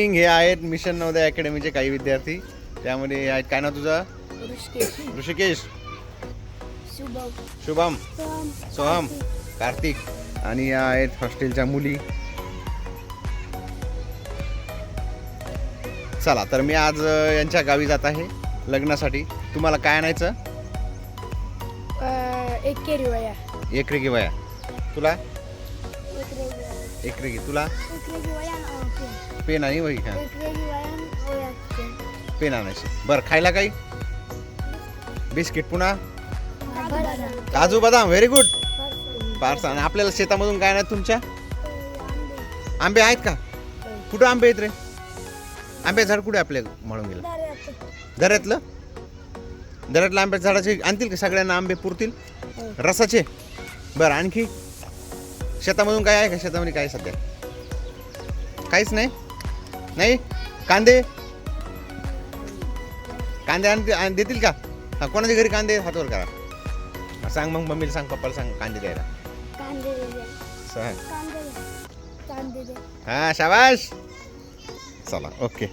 हे आहेत मिशन नवोदय अकॅडमीचे काही विद्यार्थी. त्यामध्ये आहेत. काय नाव तुझं? ऋषिकेश. शुभम. सोहम. कार्तिक. आणि या आहेत हॉस्टेलच्या मुली. चला तर मी आज यांच्या गावी जात आहे लग्नासाठी. तुम्हाला काय आणायचं? एक केरी वया. एक रेगी वया. तुला? एक रेगी तुला पेन आणि वही का वया पेन आणायची. बरं खायला काही? बिस्किट पुन्हा? काजू बदाम व्हेरी गुड पार्सा आणि आपल्याला शेतामधून काय नाही तुमच्या? आंबे आहेत का? कुठं आंबे आहेत रे? आंबे झाड कुठे आपल्या म्हणून गेलं. दऱ्यातलं? दऱ्यातलं आंब्याच्या झाडाचे आणतील का? सगळ्यांना आंबे पुरतील? रसाचे? बरं आणखी? शेतामधून काय आहे का? शेतामध्ये काय सध्या? काहीच नाही? नाही? कांदे? कांदे आण आण- देतील का? हा कोणाच्या घरी कांदे? हातवर करा. सांग मग मम्मीला सांग पप्पाला सांग कांदे द्यायला. सांग. कांदे दे. कांदे दे. हा शाबाश चला ओके.